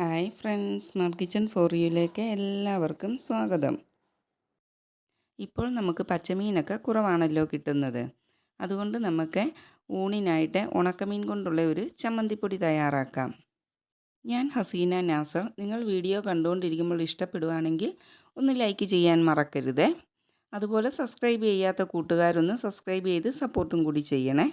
Hi friends smart kitchen for യുയിലേക്ക് എല്ലാവർക്കും സ്വാഗതം. ഇപ്പോൾ നമുക്ക് പച്ചമീനൊക്കെ കുറവാണല്ലോ കിട്ടുന്നത്. അതുകൊണ്ട് നമുക്ക് ഊണിനായിട്ട് ഉണക്കമീൻ കൊണ്ടുള്ള ഒരു ചമ്മന്തിപ്പൊടി തയ്യാറാക്കാം. ഞാൻ ഹസീന നാസർ. നിങ്ങൾ വീഡിയോ കണ്ടുകൊണ്ടിരിക്കുമ്പോൾ ഇഷ്ടപ്പെടുകയാണെങ്കിൽ ഒന്ന് ലൈക്ക് ചെയ്യാൻ മറക്കരുത്. അതുപോലെ സബ്സ്ക്രൈബ് ചെയ്യാത്ത കൂട്ടുകാരൊന്ന് സബ്സ്ക്രൈബ് ചെയ്ത് സപ്പോർട്ടും കൂടി ചെയ്യണേ.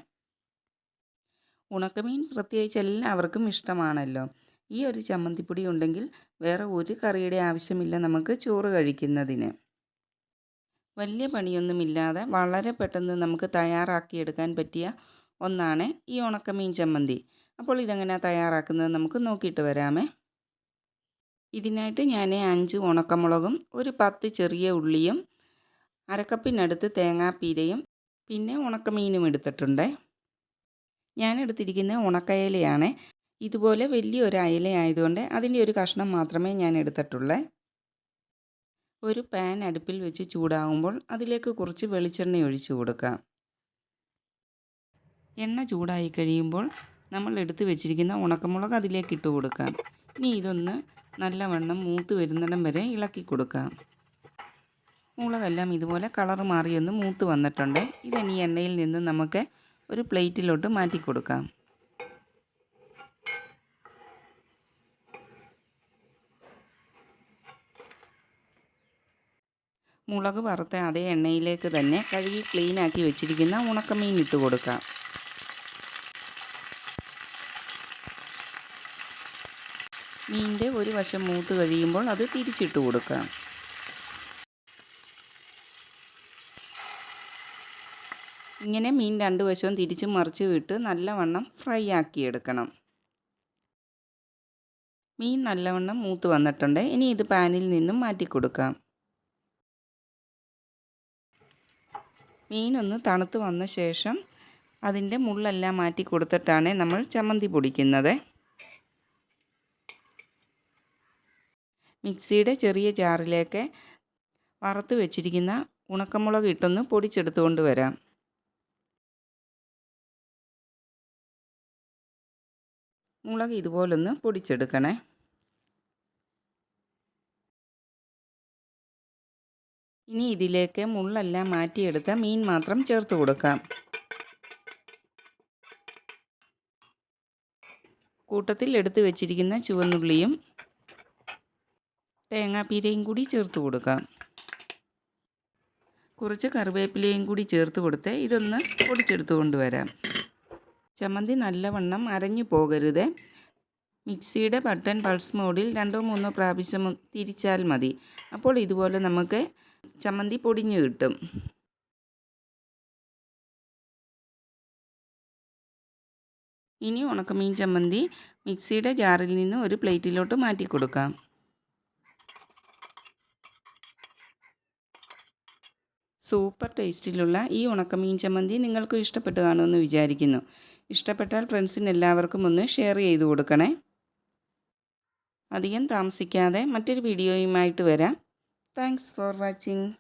ഉണക്കമീൻ പ്രത്യേകിച്ച് എല്ലാവർക്കും ഇഷ്ടമാണല്ലോ. ഈ ഒരു ചമ്മന്തിപ്പൊടി ഉണ്ടെങ്കിൽ വേറെ ഒരു കറിയുടെ ആവശ്യമില്ല നമുക്ക് ചോറ് കഴിക്കുന്നതിന്. വലിയ പണിയൊന്നുമില്ലാതെ വളരെ പെട്ടെന്ന് നമുക്ക് തയ്യാറാക്കിയെടുക്കാൻ പറ്റിയ ഒന്നാണ് ഈ ഉണക്കമീൻ ചമ്മന്തി. അപ്പോൾ ഇതെങ്ങനെ തയ്യാറാക്കുന്നത് നമുക്ക് നോക്കിയിട്ട് വരാമേ. ഇതിനായിട്ട് ഞാൻ അഞ്ച് ഉണക്കമുളകും ഒരു പത്ത് ചെറിയ ഉള്ളിയും അരക്കപ്പിനടുത്ത് തേങ്ങാപ്പീരയും പിന്നെ ഉണക്കമീനും എടുത്തിട്ടുണ്ട്. ഞാൻ എടുത്തിരിക്കുന്ന ഉണക്കയിലയാണ് ഇതുപോലെ വലിയൊരു അയല ആയതുകൊണ്ട് അതിന്റെ ഒരു കഷ്ണം മാത്രമേ ഞാൻ എടുത്തിട്ടുള്ളേ. ഒരു പാൻ അടുപ്പിൽ വെച്ച് ചൂടാകുമ്പോൾ അതിലേക്ക് കുറച്ച് വെളിച്ചെണ്ണ ഒഴിച്ചു കൊടുക്കാം. എണ്ണ ചൂടായി കഴിയുമ്പോൾ നമ്മൾ എടുത്തു വെച്ചിരിക്കുന്ന ഉണക്കമുളക് അതിലേക്ക് ഇട്ട് കൊടുക്കാം. ഇനി ഇതൊന്ന് നല്ലവണ്ണം മൂത്ത് വരുന്നിടം വരെ ഇളക്കി കൊടുക്കാം. മുളകെല്ലാം ഇതുപോലെ കളർ മാറിയൊന്ന് മൂത്ത് വന്നിട്ടുണ്ട്. ഇതിനി എണ്ണയിൽ നിന്ന് നമുക്ക് ഒരു പ്ലേറ്റിലോട്ട് മാറ്റി കൊടുക്കാം. മുളക് വറുത്ത അതേ എണ്ണയിലേക്ക് തന്നെ കഴുകി ക്ലീനാക്കി വെച്ചിരിക്കുന്ന ഉണക്കമീൻ ഇട്ട് കൊടുക്കാം. മീനിന്റെ ഒരു വശം മൂത്ത് കഴിയുമ്പോൾ അത് തിരിച്ചിട്ട് കൊടുക്കാം. ഇങ്ങനെ മീൻ രണ്ട് വശവും തിരിച്ച് മറിച്ച് വിട്ട് നല്ലവണ്ണം ഫ്രൈ ആക്കിയെടുക്കണം മീൻ നല്ലവണ്ണം മൂത്ത് വന്നിട്ടുണ്ട്. ഇനി ഇത് പാനിൽ നിന്നും മാറ്റി കൊടുക്കാം. മീനൊന്ന് തണുത്ത് വന്ന ശേഷം അതിന്റെ മുള്ളെല്ലാം മാറ്റി കൊടുത്തിട്ടാണ് നമ്മൾ ചമ്മന്തി പൊടിക്കുന്നത്. മിക്സിയുടെ ചെറിയ ജാറിലേക്ക് വറുത്ത് വെച്ചിരിക്കുന്ന ഉണക്കമുളക് ഇട്ടൊന്ന് പൊടിച്ചെടുത്തുകൊണ്ട് വരാം. മുളക് ഇതുപോലൊന്ന് പൊടിച്ചെടുക്കണേ. ഇനി ഇതിലേക്ക് മുള്ളെല്ലാം മാറ്റിയെടുത്ത മീൻ മാത്രം ചേർത്ത് കൊടുക്കാം. കൂട്ടത്തിൽ എടുത്തു വെച്ചിരിക്കുന്ന ചുവന്നുള്ളിയും തേങ്ങാപ്പീരയും കൂടി ചേർത്ത് കൊടുക്കാം. കുറച്ച് കറിവേപ്പിലയും കൂടി ചേർത്ത് കൊടുത്ത് ഇതൊന്ന് പൊടിച്ചെടുത്ത് കൊണ്ടുവരാം. ചമ്മന്തി നല്ലവണ്ണം അരഞ്ഞു പോകരുത്. മിക്സിയുടെ ബട്ടൺ പൾസ് മോഡിൽ രണ്ടോ മൂന്നോ പ്രാവശ്യം തിരിച്ചാൽ മതി. അപ്പോൾ ഇതുപോലെ നമുക്ക് ചമ്മന്തി പൊടിഞ്ഞ് കിട്ടും. ഇനി ഉണക്കമീൻ ചമ്മന്തി മിക്സിയുടെ ജാറിൽ നിന്ന് ഒരു പ്ലേറ്റിലോട്ട് മാറ്റി കൊടുക്കാം. സൂപ്പർ ടേസ്റ്റിലുള്ള ഈ ഉണക്കമീൻ ചമ്മന്തി നിങ്ങൾക്ക് ഇഷ്ടപ്പെട്ടു കാണുമെന്ന് വിചാരിക്കുന്നു. ഇഷ്ടപ്പെട്ടാൽ ഫ്രണ്ട്സിന് എല്ലാവർക്കും ഒന്ന് ഷെയർ ചെയ്ത് കൊടുക്കണേ. അധികം താമസിക്കാതെ മറ്റൊരു വീഡിയോയുമായിട്ട് വരാം. thanks for watching.